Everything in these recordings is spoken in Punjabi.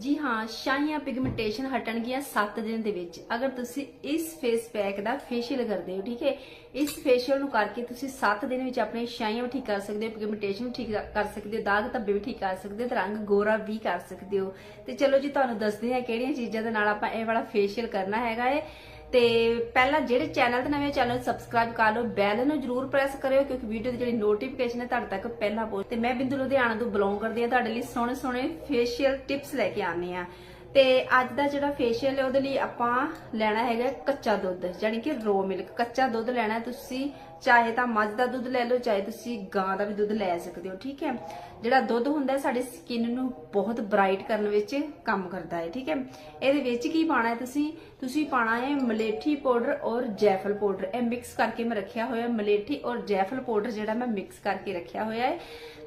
ਜੀ ਹਾਂ ਸ਼ਾਈਆਂ ਪਿਗਮੈਂਟੇਸ਼ਨ ਹਟਣਗੀਆਂ 7 ਦਿਨ ਦੇ ਵਿੱਚ। ਅਗਰ ਤੁਸੀਂ ਇਸ ਫੇਸ ਪੈਕ ਦਾ ਫੇਸ਼ੀਅਲ ਕਰਦੇ ਹੋ, ਠੀਕ ਹੈ, ਇਸ ਫੇਸ਼ੀਅਲ ਨੂੰ ਕਰਕੇ ਤੁਸੀਂ 7 ਦਿਨ ਵਿੱਚ ਆਪਣੇ ਸ਼ਾਈਆਂ ਵੀ ਠੀਕ ਕਰ ਸਕਦੇ ਹੋ ਪਿਗਮੈਂਟੇਸ਼ਨ ਵੀ ਠੀਕ ਕਰ ਸਕਦੇ ਹੋ, ਦਾਗ ਧੱਬੇ ਵੀ ਠੀਕ ਕਰ ਸਕਦੇ ਹੋ, ਤੇ ਰੰਗ ਗੋਰਾ ਵੀ ਕਰ ਸਕਦੇ ਹੋ। ਤੇ ਚਲੋ ਜੀ, ਤੁਹਾਨੂੰ ਦੱਸਦੇ ਹਾਂ ਕਿਹੜੀਆਂ ਚੀਜ਼ਾਂ ਦੇ ਨਾਲ ਆਪਾਂ ਇਹ ਵਾਲਾ ਫੇਸ਼ੀਅਲ ਕਰਨਾ ਹੈਗਾ ਏ। ਤੇ ਪਹਿਲਾਂ ਜਿਹੜੇ ਚੈਨਲ ਤੇ ਨਵੇਂ ਚੈਨਲ ਸਬਸਕ੍ਰਾਈਬ ਕਰ ਲਓ ਬੈਲ ਨੂੰ ਜਰੂਰ ਪ੍ਰੈਸ ਕਰਿਓ, ਕਿਉਂਕਿ ਵੀਡੀਓ ਦੀ ਜਿਹੜੀ ਨੋਟੀਫਿਕੇਸ਼ਨ ਹੈ ਤੁਹਾਡੇ ਤੱਕ ਪਹਿਲਾਂ ਪਹੁੰਚ ਤੇ ਮੈਂ ਬਿੰਦੂ ਲੁਧਿਆਣਾ ਤੋਂ ਬਿਲੋਂਗ ਕਰਦੀ ਆ ਤੁਹਾਡੇ ਲਈ ਸੋਹਣੇ ਸੋਹਣੇ ਫੇਸ਼ੀਅਲ ਟਿਪਸ ਲੈ ਕੇ ਆਨੀ ਆ ਤੇ ਅੱਜ ਦਾ ਜਿਹੜਾ ਫੇਸ਼ੀਅਲ ਹੈ, ਉਹਦੇ ਲਈ ਆਪਾਂ ਲੈਣਾ ਹੈਗਾ ਕੱਚਾ ਦੁੱਧ ਯਾਨੀ ਕਿ ਰੋ ਮਿਲਕ ਕੱਚਾ ਦੁੱਧ ਲੈਣਾ ਤੁਸੀਂ। ਚਾਹੇ ਤਾਂ ਮੱਝ ਦਾ ਦੁੱਧ ਲੈ ਲਓ, ਚਾਹੇ ਤੁਸੀਂ ਗਾਂ ਦਾ ਵੀ ਦੁੱਧ ਲੈ ਸਕਦੇ ਹੋ, ਠੀਕ ਹੈ? ਜਿਹੜਾ ਦੁੱਧ ਹੁੰਦਾ ਹੈ, ਸਾਡੀ ਸਕਿਨ ਨੂੰ ਬਹੁਤ ਬ੍ਰਾਈਟ ਕਰਨ ਵਿੱਚ ਕੰਮ ਕਰਦਾ ਹੈ, ਠੀਕ ਹੈ? ਇਹਦੇ ਵਿੱਚ ਕੀ ਪਾਣਾ ਹੈ ਤੁਸੀਂ? ਤੁਸੀਂ ਪਾਣਾ ਹੈ ਮਲੇਠੀ ਪਾਊਡਰ ਔਰ ਜੈਫਲ ਪਾਊਡਰ। ਇਹ ਮਿਕਸ ਕਰਕੇ ਮੈਂ ਰੱਖਿਆ ਹੋਇਆ ਮਲੇਠੀ ਔਰ ਜੈਫਲ ਪਾਊਡਰ ਜਿਹੜਾ ਮੈਂ ਮਿਕਸ ਕਰਕੇ ਰੱਖਿਆ ਹੋਇਆ ਹੈ।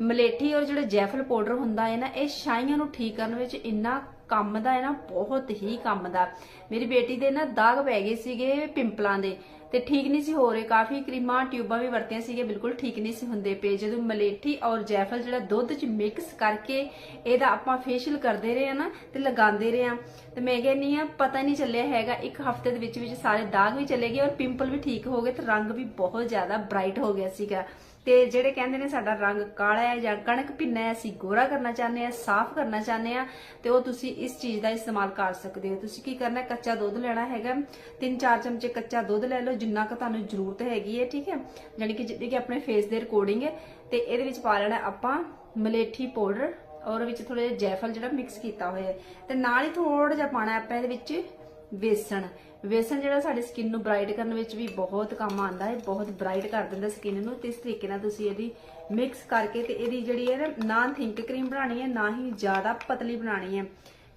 ਮਲੇਠੀ ਔਰ ਜਿਹੜਾ ਜੈਫਲ ਪਾਊਡਰ ਹੁੰਦਾ ਹੈ ਨਾ, ਇਹ ਛਾਈਆਂ ਨੂੰ ਠੀਕ ਕਰਨ ਵਿੱਚ ਇੰਨਾ ਕੰਮ ਦਾ ਹੈ ਨਾ, ਬਹੁਤ ਹੀ ਕੰਮ ਦਾ। ਮੇਰੀ ਬੇਟੀ ਦੇ ਨਾ ਦਾਗ ਪੈ ਗਏ ਸੀਗੇ ਪਿੰਪਲਾਂ ਦੇ ਤੇ ਠੀਕ ਨਹੀਂ ਸੀ ਹੋ ਰਹੇ। ਕਾਫੀ ਕਰੀਮਾਂ, ਟਿਊਬਾਂ ਵੀ ਵਰਤੀਆਂ ਸੀਗੇ ਬਿਲਕੁਲ ਠੀਕ ਨਹੀਂ ਸੀ ਹੁੰਦੇ ਪਏ। ਜਦੋਂ ਮਲੇਠੀ ਔਰ ਜੈਫਲ ਜਿਹੜਾ ਦੁੱਧ ਚ ਮਿਕਸ ਕਰਕੇ ਇਹਦਾ ਆਪਾਂ ਫੇਸ਼ੀਅਲ ਕਰਦੇ ਰਹੇ ਆ ਨਾ ਤੇ ਲਗਾਉਂਦੇ ਰਹੇ ਆ ਤੇ ਮੈਂ ਕਹਿੰਨੀ ਆ ਪਤਾ ਨਹੀਂ ਚੱਲਿਆ ਹੈਗਾ, ਇੱਕ ਹਫ਼ਤੇ ਦੇ ਵਿੱਚ ਵਿੱਚ ਸਾਰੇ ਦਾਗ ਵੀ ਚਲੇ ਗਏ ਔਰ ਪਿੰਪਲ ਵੀ ਠੀਕ ਹੋ ਗਏ ਤੇ ਰੰਗ ਵੀ ਬਹੁਤ ਜ਼ਿਆਦਾ ਬ੍ਰਾਈਟ ਹੋ ਗਿਆ ਸੀਗਾ। ਤੇ ਜਿਹੜੇ ਕਹਿੰਦੇ ਨੇ ਸਾਡਾ ਰੰਗ ਕਾਲਾ ਹੈ ਜਾਂ ਕਣਕ ਭਿੰਨਾ ਹੈ, ਅਸੀਂ ਗੋਰਾ ਕਰਨਾ ਚਾਹੁੰਦੇ ਆ ਸਾਫ਼ ਕਰਨਾ ਚਾਹੁੰਦੇ ਆ ਤੇ ਉਹ ਤੁਸੀਂ ਇਸ ਚੀਜ਼ ਦਾ ਇਸਤੇਮਾਲ ਕਰ ਸਕਦੇ ਹੋ। ਤੁਸੀਂ ਕੀ ਕਰਨਾ ਕੱਚਾ ਦੁੱਧ ਲੈਣਾ ਹੈਗਾ। 3-4 ਚਮਚੇ ਕੱਚਾ ਦੁੱਧ ਲੈ ਲਓ, ਜਿੰਨਾ ਕੁ ਤੁਹਾਨੂੰ ਜ਼ਰੂਰਤ ਹੈਗੀ ਹੈ, ਠੀਕ ਹੈ? ਯਾਨੀ ਕਿ ਜਿੱਦੀ ਕਿ ਆਪਣੇ ਫੇਸ ਦੇ ਅਕੋਰਡਿੰਗ ਹੈ, ਤੇ ਇਹਦੇ ਵਿੱਚ ਪਾ ਲੈਣਾ ਆਪਾਂ ਮਲੇਠੀ ਪਾਊਡਰ, ਔਰ ਵਿੱਚ ਥੋੜਾ ਜਿਹਾ ਜੈਫਲ ਜਿਹੜਾ ਮਿਕਸ ਕੀਤਾ ਹੋਇਆ ਹੈ। ਤੇ ਨਾਲ ਹੀ ਥੋੜਾ ਜਿਹਾ ਪਾਣਾ ਆਪਾਂ ਇਹਦੇ ਵਿੱਚ ਵੇਸਣ। ਵੇਸਣ ਜਿਹੜਾ ਸਾਡੀ ਸਕਿਨ ਨੂੰ ਬ੍ਰਾਈਟ ਕਰਨ ਵਿੱਚ ਵੀ ਬਹੁਤ ਕੰਮ ਆਉਂਦਾ ਹੈ, ਬਹੁਤ ਬ੍ਰਾਈਟ ਕਰ ਦਿੰਦਾ ਸਕਿਨ ਨੂੰ, ਤੇ ਇਸ ਤਰੀਕੇ ਨਾਲ ਤੁਸੀਂ ਇਹਦੀ ਮਿਕਸ ਕਰਕੇ ਤੇ ਇਹਦੀ ਜਿਹੜੀ ਹੈ ਨਾ ਥਿੰਕ ਕਰੀਮ ਬਣਾਣੀ ਹੈ, ਨਾ ਹੀ ਜ਼ਿਆਦਾ ਪਤਲੀ ਬਣਾਣੀ ਹੈ।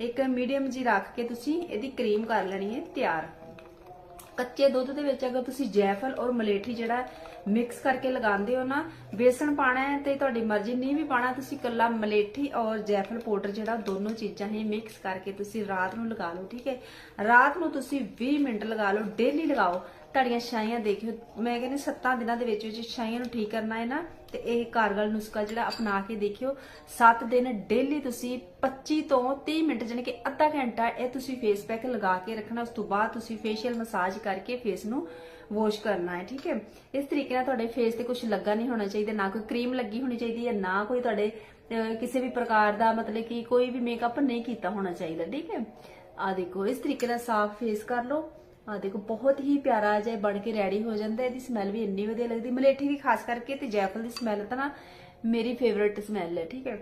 ਇੱਕ ਮੀਡੀਅਮ ਜੀ ਰੱਖ ਕੇ ਤੁਸੀਂ ਇਹਦੀ ਕਰੀਮ ਕਰ ਲੈਣੀ ਹੈ ਤਿਆਰ। ਕੱਚੇ ਦੁੱਧ ਦੇ ਵਿੱਚ ਅਗਰ ਤੁਸੀਂ ਜੈਫਲ ਔਰ ਮਲੇਠੀ ਜਿਹੜਾ ਮਿਕਸ ਕਰਕੇ ਲਗਾਉਂਦੇ ਹੋ ਨਾ, ਬੇਸਣ ਪਾਣਾ ਹੈ ਤੇ ਤੁਹਾਡੀ ਮਰਜ਼ੀ, ਨਹੀਂ ਵੀ ਪਾਣਾ ਤੁਸੀਂ ਕੱਲਾ ਮਲੇਠੀ ਔਰ ਜੈਫਲ ਪਾਊਡਰ ਜਿਹੜਾ ਦੋਨੋਂ ਚੀਜ਼ਾਂ ਹੀ ਮਿਕਸ ਕਰਕੇ ਤੁਸੀਂ ਰਾਤ ਨੂੰ ਲਗਾ ਲਓ, ਠੀਕ ਹੈ? ਰਾਤ ਨੂੰ ਤੁਸੀਂ 20 ਮਿੰਟ ਲਗਾ ਲਓ ਡੇਲੀ ਲਗਾਓ ਤੁਹਾਡੀਆਂ ਛਾਈਆਂ ਦੇਖਿਓ। ਮੈਂ ਕਹਿੰਦੀ 7 ਦਿਨਾਂ ਦੇ ਵਿੱਚ ਵਿੱਚ ਛਾਈਆਂ ਨੂੰ ਠੀਕ ਕਰਨਾ ਹੈ ਨਾ, ਤੇ ਇਹ ਕਾਰਗਲ ਨੁਸਖਾ ਜਿਹੜਾ ਅਪਣਾ ਕੇ ਦੇਖਿਓ 7 ਦਿਨ ਡੇਲੀ ਤੁਸੀਂ 25 ਤੋਂ 30 ਮਿੰਟ ਜਾਣੀ ਕਿ ਅੱਧਾ ਘੰਟਾ ਇਹ ਤੁਸੀਂ ਫੇਸ ਪੈਕ ਲਗਾ ਕੇ ਰੱਖਣਾ, ਉਸ ਤੋਂ ਬਾਅਦ ਤੁਸੀਂ ਫੇਸ਼ੀਅਲ ਮਸਾਜ ਕਰਕੇ ਫੇਸ ਨੂੰ ਵਾਸ਼ ਕਰਨਾ ਹੈ, ਠੀਕ ਹੈ? ਇਸ ਤਰੀਕੇ ਨਾਲ ਤੁਹਾਡੇ ਫੇਸ ਤੇ ਕੁਝ ਲੱਗਾ ਨਹੀਂ ਹੋਣਾ ਚਾਹੀਦਾ, ਨਾ ਕੋਈ ਕਰੀਮ ਲੱਗੀ ਹੋਣੀ ਚਾਹੀਦੀ ਹੈ, ਨਾ ਕੋਈ ਤੁਹਾਡੇ ਕਿਸੇ ਵੀ ਪ੍ਰਕਾਰ ਦਾ ਮਤਲਬ ਕਿ ਕੋਈ ਵੀ ਮੇਕਅਪ ਨਹੀਂ ਕੀਤਾ ਹੋਣਾ ਚਾਹੀਦਾ, ਠੀਕ ਹੈ? ਆ ਦੇਖੋ, ਇਸ ਤਰੀਕੇ ਨਾਲ ਸਾਫ਼ ਫੇਸ ਕਰ ਲਓ। ਆ ਦੇਖੋ, ਬਹੁਤ ਹੀ ਪਿਆਰਾ ਜਿਹਾ ਬਣ ਕੇ ਰੈਡੀ ਹੋ ਜਾਂਦਾ, ਇਹਦੀ ਸਮੈਲ ਵੀ ਇੰਨੀ ਵਧੀਆ ਲੱਗਦੀ। ਮਲੇਠੀ ਦੀ ਖਾਸ ਕਰਕੇ ਤੇ ਜੈਫਲ ਦੀ ਸਮੈਲ ਤਾਂ ਨਾ ਮੇਰੀ ਫੇਵਰਿਟ ਸਮੈਲ ਹੈ, ਠੀਕ ਹੈ?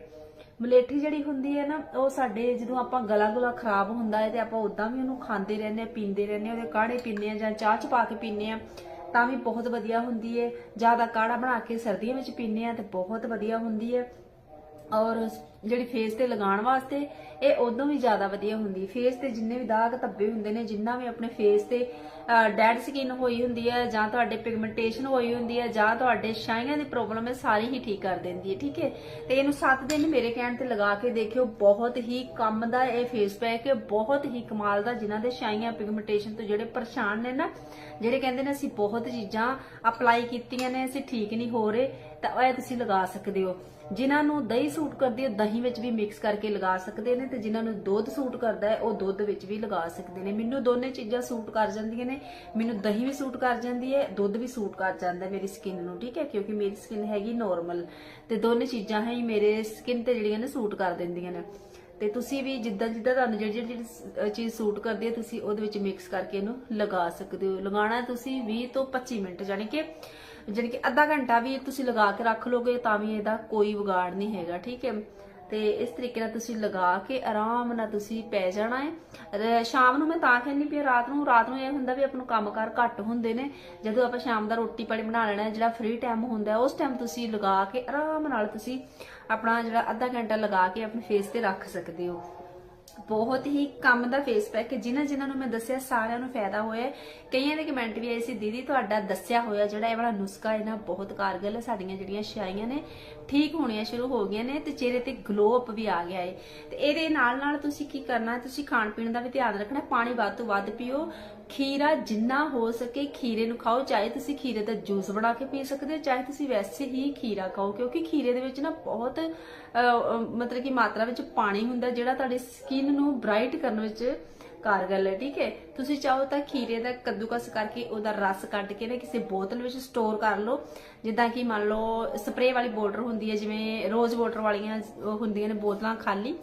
ਮਲੇਠੀ ਜਿਹੜੀ ਹੁੰਦੀ ਹੈ ਨਾ, ਉਹ ਸਾਡੇ ਜਦੋਂ ਆਪਾਂ ਗਲਾ ਗੁਲਾ ਖਰਾਬ ਹੁੰਦਾ ਹੈ ਤੇ ਆਪਾਂ ਉਦਾਂ ਵੀ ਉਹਨੂੰ ਖਾਂਦੇ ਰਹਿੰਦੇ ਆ ਪੀਂਦੇ ਰਹਿੰਦੇ ਆ ਉਹਦੇ ਕਾੜੇ ਪੀਂਦੇ ਆ ਜਾਂ ਚਾਹ ਚ ਪਾ ਕੇ ਪੀਂਦੇ ਆ ਤਾਂ ਵੀ ਬਹੁਤ ਵਧੀਆ ਹੁੰਦੀ ਹੈ। ਜ਼ਿਆਦਾ ਕਾੜਾ ਬਣਾ ਕੇ ਸਰਦੀਆਂ ਵਿੱਚ ਪੀਂਦੇ ਆ ਤੇ ਬਹੁਤ ਵਧੀਆ ਹੁੰਦੀ ਹੈ। ਔਰ ਜਿਹੜੀ ਫੇਸ ਤੇ ਲਗਾਉਣ ਵਾਸਤੇ, ਇਹ ਉਦੋਂ ਵੀ ਜ਼ਿਆਦਾ ਵਧੀਆ ਹੁੰਦੀ। ਫੇਸ ਤੇ ਜਿੰਨੇ ਵੀ ਦਾਗ ਧੱਬੇ ਹੁੰਦੇ ਨੇ, ਜਿੰਨਾ ਵੀ ਆਪਣੇ ਫੇਸ ਤੇ ਡੈਡ ਸਕਿਨ ਹੋਈ ਹੁੰਦੀ ਹੈ, ਜਾਂ ਤੁਹਾਡੇ ਪਿਗਮੈਂਟੇਸ਼ਨ ਹੋਈ ਹੁੰਦੀ ਹੈ, ਜਾਂ ਤੁਹਾਡੇ ਛਾਈਆਂ ਦੀ ਪ੍ਰੋਬਲਮ ਹੈ, ਸਾਰੀ ਹੀ ਠੀਕ ਕਰ ਦਿੰਦੀ ਹੈ, ਠੀਕ ਹੈ? ਤੇ ਇਹਨੂੰ 7 ਦਿਨ ਮੇਰੇ ਕਹਿਣ ਤੇ ਲਗਾ ਕੇ ਦੇਖਿਓ, ਬਹੁਤ ਹੀ ਕੰਮ ਦਾ ਇਹ ਫੇਸ ਪੈਕ ਹੈ, ਬਹੁਤ ਹੀ ਕਮਾਲ ਦਾ, ਜਿਨ੍ਹਾਂ ਦੇ ਛਾਈਆਂ ਪਿਗਮੈਂਟੇਸ਼ਨ ਤੋਂ ਜਿਹੜੇ ਪਰੇਸ਼ਾਨ ਨੇ ਨਾ, ਜਿਹੜੇ ਕਹਿੰਦੇ ਨੇ ਅਸੀਂ ਬਹੁਤ ਚੀਜ਼ਾਂ ਅਪਲਾਈ ਕੀਤੀਆਂ ਨੇ, ਅਸੀਂ ਠੀਕ ਨਹੀਂ ਹੋ ਰਹੇ, ਤਾਂ ਇਹ ਤੁਸੀਂ ਲਗਾ ਸਕਦੇ ਹੋ। ਜਿਨ੍ਹਾਂ ਨੂੰ ਦਹੀਂ ਸੂਟ ਕਰਦੀ ਹੈ, ਦਹੀਂ ਵਿੱਚ ਵੀ ਮਿਕਸ ਕਰਕੇ ਲਗਾ ਸਕਦੇ ਨੇ ਤੇ ਜਿਨ੍ਹਾਂ ਨੂੰ ਦੁੱਧ ਸੂਟ ਕਰਦਾ ਹੈ, ਉਹ ਦੁੱਧ ਵਿੱਚ ਵੀ ਲਗਾ ਸਕਦੇ ਨੇ। ਮੈਨੂੰ ਦੋਨੇ ਚੀਜ਼ਾਂ ਸੂਟ ਕਰ ਜਾਂਦੀਆਂ ਨੇ। ਮੈਨੂੰ ਦਹੀਂ ਵੀ ਸੂਟ ਕਰ ਜਾਂਦੀ ਹੈ, ਦੁੱਧ ਵੀ ਸੂਟ ਕਰ ਜਾਂਦਾ ਮੇਰੀ ਸਕਿਨ ਨੂੰ, ਠੀਕ ਹੈ? ਕਿਉਂਕਿ ਮੇਰੀ ਸਕਿਨ ਹੈਗੀ ਨੋਰਮਲ ਤੇ ਦੋਨੇ ਚੀਜ਼ਾਂ ਹੀ ਮੇਰੇ ਸਕਿਨ ਤੇ ਜਿਹੜੀਆਂ ਨੇ ਸੂਟ ਕਰ ਦਿੰਦੀਆਂ ਨੇ। ਤੇ ਤੁਸੀਂ ਵੀ ਜਿੱਦਾਂ ਜਿੱਦਾਂ ਤੁਹਾਨੂੰ ਜਿਹੜੀ ਜਿਹੜੀ ਚੀਜ਼ ਸੂਟ ਕਰਦੀ ਹੈ, ਤੁਸੀਂ ਉਹਦੇ ਵਿੱਚ ਮਿਕਸ ਕਰਕੇ ਇਹਨੂੰ ਲਗਾ ਸਕਦੇ ਹੋ। ਲਗਾਉਣਾ ਤੁਸੀਂ 20 ਤੋਂ 25 ਮਿੰਟ ਜਾਨੀ ਕਿ ਜਾਨੀ ਕਿ ਅੱਧਾ ਘੰਟਾ ਵੀ ਤੁਸੀਂ ਲਗਾ ਕੇ ਰੱਖ ਲੋਗੇ ਤਾਂ ਵੀ ਇਹਦਾ ਕੋਈ ਵਿਗਾੜ ਨਹੀਂ ਹੈਗਾ, ਠੀਕ ਹੈ? ਤੇ ਇਸ ਤਰੀਕੇ ਨਾਲ ਤੁਸੀਂ ਲਗਾ ਕੇ ਆਰਾਮ ਨਾਲ ਤੁਸੀਂ ਪੈ ਜਾਣਾ ਹੈ। ਸ਼ਾਮ ਨੂੰ ਮੈਂ ਤਾਂ ਕਹਿੰਦੀ ਪਈ ਰਾਤ ਨੂੰ ਰਾਤ ਨੂੰ ਇਹ ਹੁੰਦਾ ਵੀ ਆਪਾਂ ਨੂੰ ਕੰਮਕਾਰ ਘੱਟ ਹੁੰਦੇ ਨੇ। ਜਦੋਂ ਆਪਾਂ ਸ਼ਾਮ ਦਾ ਰੋਟੀ ਪਾਣੀ ਬਣਾ ਲੈਣਾ, ਜਿਹੜਾ ਫ੍ਰੀ ਟਾਈਮ ਹੁੰਦਾ, ਉਸ ਟਾਈਮ ਤੁਸੀਂ ਲਗਾ ਕੇ ਆਰਾਮ ਨਾਲ ਤੁਸੀਂ ਆਪਣਾ ਜਿਹੜਾ ਅੱਧਾ ਘੰਟਾ ਲਗਾ ਕੇ ਆਪਣੇ ਫੇਸ ਤੇ ਰੱਖ ਸਕਦੇ ਹੋ। ਬਹੁਤ ਹੀ ਕੰਮ ਦਾ ਫੇਸ ਪੈਕ ਹੈ। ਜਿਨ੍ਹਾਂ ਜਿਨ੍ਹਾਂ ਨੂੰ ਮੈਂ ਦੱਸਿਆ ਸਾਰਿਆਂ ਨੂੰ ਫਾਇਦਾ ਹੋਇਆ ਹੈ। ਕਈਆਂ ਦੇ ਕਮੈਂਟ ਵੀ ਆਏ ਸੀ ਦੀਦੀ ਤੁਹਾਡਾ ਦੱਸਿਆ ਹੋਇਆ ਜਿਹੜਾ ਇਹ ਵਾਲਾ ਨੁਸਖਾ ਹੈ ਬਹੁਤ ਕਾਰਗਰ ਹੈ ਸਾਡੀਆਂ ਜਿਹੜੀਆਂ ਛਾਈਆਂ ਨੇ ਠੀਕ ਹੋਣੀਆਂ ਸ਼ੁਰੂ ਹੋ ਗਈਆਂ ਨੇ ਤੇ ਚਿਹਰੇ ਤੇ ਗਲੋ ਅਪ ਵੀ ਆ ਗਿਆ ਹੈ ਤੇ ਇਹਦੇ ਨਾਲ ਨਾਲ ਤੁਸੀਂ ਕੀ ਕਰਨਾ ਹੈ ਤੁਸੀਂ ਖਾਣ ਪੀਣ ਦਾ ਵੀ ਧਿਆਨ ਰੱਖਣਾ ਪਾਣੀ ਵੱਧ ਤੋਂ ਵੱਧ ਪੀਓ। ਖੀਰਾ ਜਿੰਨਾ ਹੋ ਸਕੇ ਖੀਰੇ ਨੂੰ ਖਾਓ ਚਾਹੇ ਤੁਸੀਂ ਖੀਰੇ ਦਾ ਜੂਸ ਬਣਾ ਕੇ ਪੀ ਸਕਦੇ ਹੋ ਚਾਹੇ ਤੁਸੀਂ ਵੈਸੇ ਹੀ ਖੀਰਾ ਖਾਓ ਕਿਉਂਕਿ ਖੀਰੇ ਦੇ ਵਿੱਚ ਨਾ ਬਹੁਤ ਅਹ, ਮਤਲਬ ਕਿ ਮਾਤਰਾ ਵਿੱਚ ਪਾਣੀ ਹੁੰਦਾ ਜਿਹੜਾ ਤੁਹਾਡੀ ਸਕਿਨ ਸਕਿਨ ਨੂੰ ਬ੍ਰਾਈਟ ਕਰਨ ਵਿੱਚ ਕਾਰਗਰ ਹੈ, ਠੀਕ ਹੈ? ਤੁਸੀਂ ਚਾਹੋ ਤਾਂ ਖੀਰੇ ਦਾ ਕੱਦੂਕਸ ਕਰਕੇ ਉਹਦਾ ਰਸ ਕੱਢ ਕੇ ਨਾ ਕਿਸੇ ਬੋਤਲ ਵਿੱਚ ਸਟੋਰ ਕਰ ਲਓ। ਜਿੱਦਾਂ ਕਿ ਮੰਨ ਲਓ ਸਪਰੇਅ ਵਾਲੀ ਬੋਟਲ ਹੁੰਦੀ ਹੈ, ਜਿਵੇਂ ਰੋਜ਼ ਵਾਟਰ ਵਾਲੀਆਂ ਹੁੰਦੀਆਂ ਨੇ ਬੋਤਲਾਂ ਖਾਲੀ,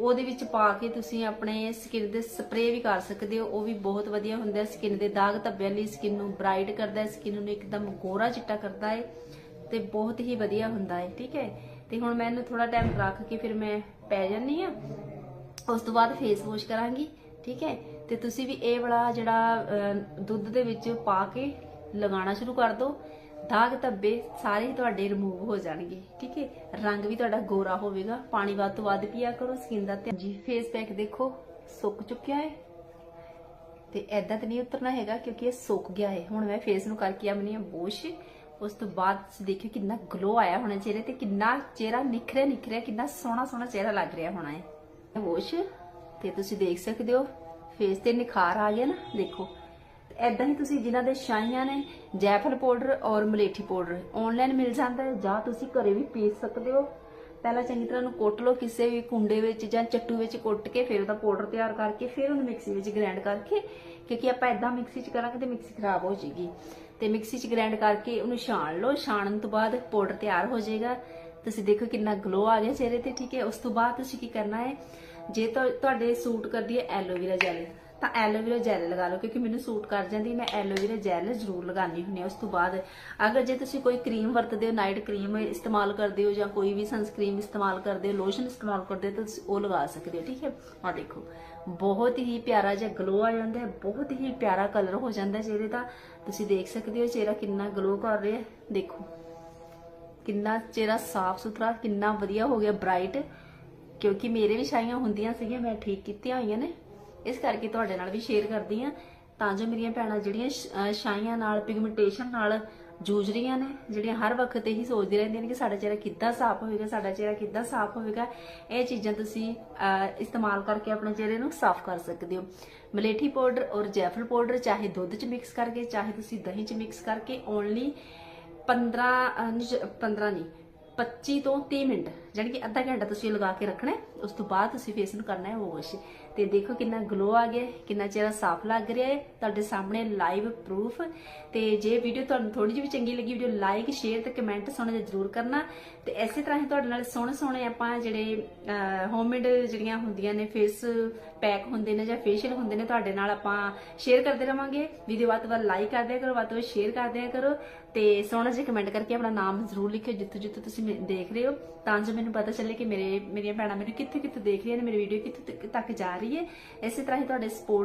ਉਹਦੇ ਵਿੱਚ ਪਾ ਕੇ ਤੁਸੀਂ ਆਪਣੇ ਸਕਿਨ ਦੇ ਸਪਰੇਅ ਵੀ ਕਰ ਸਕਦੇ ਹੋ। ਉਹ ਵੀ ਬਹੁਤ ਵਧੀਆ ਹੁੰਦਾ ਹੈ। ਸਕਿਨ ਦੇ ਦਾਗ ਧੱਬਿਆਂ ਲਈ ਸਕਿਨ ਨੂੰ ਬ੍ਰਾਈਟ ਕਰਦਾ ਹੈ ਸਕਿਨ ਨੂੰ ਇੱਕਦਮ ਗੋਰਾ ਚਿੱਟਾ ਕਰਦਾ ਹੈ ਤੇ ਬਹੁਤ ਹੀ ਵਧੀਆ ਹੁੰਦਾ ਹੈ, ਠੀਕ ਹੈ? ਤੇ ਹੁਣ ਮੈਂ ਇਹਨੂੰ ਥੋੜਾ ਟਾਈਮ ਰੱਖ ਕੇ ਫਿਰ ਮੈਂ ਪੈ ਜਾਨੀ ਆ ਉਸ ਤੋਂ ਬਾਅਦ ਫੇਸ ਵਾਸ਼ ਕਰਾਂਗੀ, ਠੀਕ ਹੈ? ਤੇ ਤੁਸੀਂ ਵੀ ਇਹ ਵਾਲਾ ਜਿਹੜਾ ਦੁੱਧ ਦੇ ਵਿੱਚ ਪਾ ਕੇ ਲਗਾਉਣਾ ਸ਼ੁਰੂ ਕਰ ਦਿਓ। ਦਾਗ ਧੱਬੇ ਸਾਰੇ ਤੁਹਾਡੇ ਰਿਮੂਵ ਹੋ ਜਾਣਗੇ, ਠੀਕ ਹੈ? ਰੰਗ ਵੀ ਤੁਹਾਡਾ ਗੋਰਾ ਹੋਵੇਗਾ। ਪਾਣੀ ਵੱਧ ਤੋਂ ਵੱਧ ਪੀਆ ਕਰੋ ਸਕਿਨ ਦਾ ਧਿਆਨ ਜੀ ਫੇਸ ਪੈਕ ਦੇਖੋ, ਸੁੱਕ ਚੁੱਕਿਆ ਹੈ। ਤੇ ਐਦਾਂ ਤੇ ਨਹੀਂ ਉਤਰਨਾ ਹੈਗਾ ਕਿਉਂਕਿ ਇਹ ਸੁੱਕ ਗਿਆ ਹੈ। ਹੁਣ ਮੈਂ ਫੇਸ ਨੂੰ ਕਰਕੇ ਆਮਨੀ ਆ ਬੋਸ਼ ਉਸ ਤੋਂ ਬਾਅਦ ਦੇਖਿਓ ਕਿੰਨਾ ਗਲੋ ਆਇਆ ਹੋਣਾ ਚਿਹਰੇ ਤੇ, ਕਿੰਨਾ ਚਿਹਰਾ ਨਿਖਰਿਆ ਨਿਖਰਿਆ ਕਿੰਨਾ ਸੋਹਣਾ ਸੋਹਣਾ ਚਿਹਰਾ ਲੱਗ ਰਿਹਾ ਹੋਣਾ ਹੈ। ਵੋਸ਼, ਤੇ ਤੁਸੀਂ ਦੇਖ ਸਕਦੇ ਹੋ ਫੇਸ ਤੇ ਨਿਖਾਰ ਆ ਗਿਆ ਨਾ, ਦੇਖੋ। ਐਦਾਂ ਹੀ ਤੁਸੀਂ ਜਿਨ੍ਹਾਂ ਦੇ ਛਾਈਆਂ ਨੇ ਜੈਫਲ ਪਾਊਡਰ ਔਰ ਮਲੇਠੀ ਪਾਊਡਰ ਆਨਲਾਈਨ ਮਿਲ ਜਾਂਦਾ ਹੈ, ਜਾਂ ਤੁਸੀਂ ਘਰੇ ਵੀ ਪੀਸ ਸਕਦੇ ਹੋ। ਪਹਿਲਾਂ ਚੰਗੀ ਤਰ੍ਹਾਂ ਨੂੰ ਕੁੱਟ ਲਓ, ਕਿਸੇ ਵੀ ਕੁੰਡੇ ਵਿੱਚ ਜਾਂ ਚੱਟੂ ਵਿੱਚ ਕੁੱਟ ਕੇ ਫਿਰ ਉਹਦਾ ਪਾਊਡਰ ਤਿਆਰ ਕਰਕੇ ਫਿਰ ਉਹਨੂੰ ਮਿਕਸੀ ਵਿੱਚ ਗ੍ਰਾਈਂਡ ਕਰਕੇ, ਕਿਉਂਕਿ ਆਪਾਂ ਐਦਾਂ ਮਿਕਸੀ 'ਚ ਕਰਾਂਗੇ ਤੇ ਮਿਕਸੀ ਖਰਾਬ ਹੋ ਜਾਏਗੀ। ਤੇ ਮਿਕਸੀ 'ਚ ਗ੍ਰਾਈਂਡ ਕਰਕੇ ਉਹਨੂੰ ਛਾਣ ਲਓ, ਛਾਣਨ ਤੋਂ ਬਾਅਦ ਪਾਊਡਰ ਤਿਆਰ ਹੋ ਜਾਏਗਾ। ਤੁਸੀਂ ਦੇਖੋ ਕਿੰਨਾ ਗਲੋ ਆ ਗਿਆ ਚਿਹਰੇ ਤੇ, ਠੀਕ ਹੈ? ਉਸ ਤੋਂ ਬਾਅਦ ਤੁਸੀਂ ਕੀ ਕਰਨਾ ਹੈ? ਜੇ ਤੁਹਾਡੇ ਸੂਟ ਕਰਦੀ ਹੈ ਐਲੋਵੇਰਾ ਜੈਲ, ਤਾਂ ਐਲੋਵੇਰਾ ਜੈਲ ਲਗਾ ਲਓ, ਕਿਉਂਕਿ ਮੈਨੂੰ ਸੂਟ ਕਰ ਜਾਂਦੀ, ਮੈਂ ਐਲੋਵੇਰਾ ਜੈਲ ਜ਼ਰੂਰ ਲਗਾਉਣੀ ਹੁੰਦੀ ਹਾਂ ਉਸ ਤੋਂ ਬਾਅਦ। ਅਗਰ ਜੇ ਤੁਸੀਂ ਕੋਈ ਕਰੀਮ ਵਰਤਦੇ ਹੋ ਨਾਈਟ ਕਰੀਮ ਇਸਤੇਮਾਲ ਕਰਦੇ ਹੋ ਜਾਂ ਕੋਈ ਵੀ ਸਨਸਕ੍ਰੀਮ ਇਸਤੇਮਾਲ ਕਰਦੇ ਹੋ ਲੋਸ਼ਨ ਇਸਤੇਮਾਲ ਕਰਦੇ ਹੋ, ਤਾਂ ਤੁਸੀਂ ਉਹ ਲਗਾ ਸਕਦੇ ਹੋ, ਠੀਕ ਹੈ? ਆ ਦੇਖੋ, ਬਹੁਤ ਹੀ ਪਿਆਰਾ ਜਿਹਾ ਗਲੋ ਆ ਜਾਂਦਾ ਹੈ, ਬਹੁਤ ਹੀ ਪਿਆਰਾ ਕਲਰ ਹੋ ਜਾਂਦਾ ਹੈ ਚਿਹਰੇ ਦਾ। ਤੁਸੀਂ ਦੇਖ ਸਕਦੇ ਹੋ ਚਿਹਰਾ ਕਿੰਨਾ ਗਲੋ ਕਰ ਰਿਹਾ ਦੇਖੋ। ਕਿੰਨਾ ਚਿਹਰਾ ਸਾਫ਼ ਸੁਥਰਾ, ਕਿੰਨਾ ਵਧੀਆ ਹੋ ਗਿਆ ਬ੍ਰਾਈਟ ਕਿਉਂਕਿ ਮੇਰੇ ਵੀ ਛਾਈਆਂ ਹੁੰਦੀਆਂ ਸੀਗੀਆਂ, ਮੈਂ ਠੀਕ ਕੀਤੀਆਂ ਹੋਈਆਂ ਨੇ। ਇਸ ਕਰਕੇ ਤੁਹਾਡੇ ਨਾਲ ਵੀ ਸ਼ੇਅਰ ਕਰਦੀ ਆ ਤਾਂ ਜੋ ਮੇਰੀਆਂ ਭੈਣਾਂ ਜਿਹੜੀਆਂ ਛਾਈਆਂ ਨਾਲ ਪਿਗਮੈਂਟੇਸ਼ਨ ਨਾਲ ਜੂਝ ਰਹੀਆਂ ਨੇ, ਜਿਹੜੀਆਂ ਹਰ ਵਕਤ ਇਹੀ ਸੋਚਦੀ ਰਹਿੰਦੀਆਂ ਨੇ ਕਿ ਸਾਡਾ ਚਿਹਰਾ ਕਿੱਦਾਂ ਸਾਫ਼ ਹੋਵੇਗਾ, ਸਾਡਾ ਚਿਹਰਾ ਕਿੱਦਾਂ ਸਾਫ਼ ਹੋਵੇਗਾ, ਇਹ ਚੀਜ਼ਾਂ ਤੁਸੀਂ ਇਸਤੇਮਾਲ ਕਰਕੇ ਆਪਣੇ ਚਿਹਰੇ ਨੂੰ ਸਾਫ਼ ਕਰ ਸਕਦੇ ਹੋ। ਮਲੇਠੀ ਪਾਊਡਰ ਔਰ ਜੈਫਲ ਪਾਊਡਰ ਚਾਹੇ ਦੁੱਧ 'ਚ ਮਿਕਸ ਕਰਕੇ, ਚਾਹੇ ਤੁਸੀਂ ਦਹੀਂ 'ਚ ਮਿਕਸ ਕਰਕੇ ਓਨਲੀ 15 ਅਹ, ਨਹੀਂ, 15 ਨਹੀਂ 25 ਤੋਂ 30 ਮਿੰਟ। ਯਾਨੀ ਕਿ ਅੱਧਾ ਘੰਟਾ ਤੁਸੀਂ ਲਗਾ ਕੇ ਰੱਖਣਾ ਉਸ ਤੋਂ ਬਾਅਦ ਤੁਸੀਂ ਫੇਸ ਨੂੰ ਕਰਨਾ ਹੈ ਵਾਸ਼ ਤੇ ਦੇਖੋ ਕਿੰਨਾ ਗਲੋ ਆ ਗਿਆ ਕਿੰਨਾ ਚਿਹਰਾ ਸਾਫ਼ ਲੱਗ ਰਿਹਾ ਹੈ, ਤੁਹਾਡੇ ਸਾਹਮਣੇ ਲਾਈਵ ਪ੍ਰੂਫ ਤੇ ਜੇ ਵੀਡੀਓ ਤੁਹਾਨੂੰ ਥੋੜੀ ਜਿਹੀ ਵੀ ਚੰਗੀ ਲੱਗੀ ਵੀਡੀਓ ਲਾਈਕ ਸ਼ੇਅਰ ਤੇ ਕਮੈਂਟ ਸੋਹਣਾ ਜਿਹਾ ਜ਼ਰੂਰ ਕਰਨਾ। ਤੇ ਇਸੇ ਤਰ੍ਹਾਂ ਹੀ ਤੁਹਾਡੇ ਨਾਲ ਸੋਹਣੇ ਸੋਹਣੇ ਆਪਾਂ ਜਿਹੜੇ ਹੋਮਮੇਡ ਜਿਹੜੀਆਂ ਹੁੰਦੀਆਂ ਨੇ ਫੇਸ ਪੈਕ ਹੁੰਦੇ ਨੇ ਜਾਂ ਫੇਸ਼ੀਅਲ ਹੁੰਦੇ ਨੇ, ਤੁਹਾਡੇ ਨਾਲ ਆਪਾਂ ਸ਼ੇਅਰ ਕਰਦੇ ਰਵਾਂਗੇ। ਵੀਡੀਓ ਵੱਧ ਤੋਂ ਵੱਧ ਲਾਈਕ ਕਰਦੇ ਦਿਆ ਕਰੋ, ਵੱਧ ਤੋਂ ਵੱਧ ਸ਼ੇਅਰ ਕਰ ਕਰੋ। ਤੇ ਸੋਹਣਾ ਜਿਹਾ ਕਮੈਂਟ ਕਰਕੇ ਆਪਣਾ ਨਾਮ ਜ਼ਰੂਰ ਲਿਖਿਓ ਜਿੱਥੋਂ ਜਿੱਥੋਂ ਤੁਸੀਂ ਦੇਖ ਰਹੇ ਹੋ। ਤਾਂ ਜੋ ਮੈਨੂੰ ਪਤਾ ਚੱਲੇ ਕਿ ਮੇਰੇ, ਮੇਰੀਆਂ ਭੈਣਾਂ ਮੈਨੂੰ ਕਿੱਥੇ ਕਿੱਥੇ ਦੇਖ ਰਹੀਆਂ ਨੇ, ਮੇਰੀ ਵੀਡੀਓ ਕਿੱਥੇ ਤੱਕ- ਤੱਕ ਜਾ ਰਹੀ ਹੈ। ਇਸੇ ਤਰ੍ਹਾਂ ਹੀ ਤੁਹਾਡੇ ਸਪੋਰਟ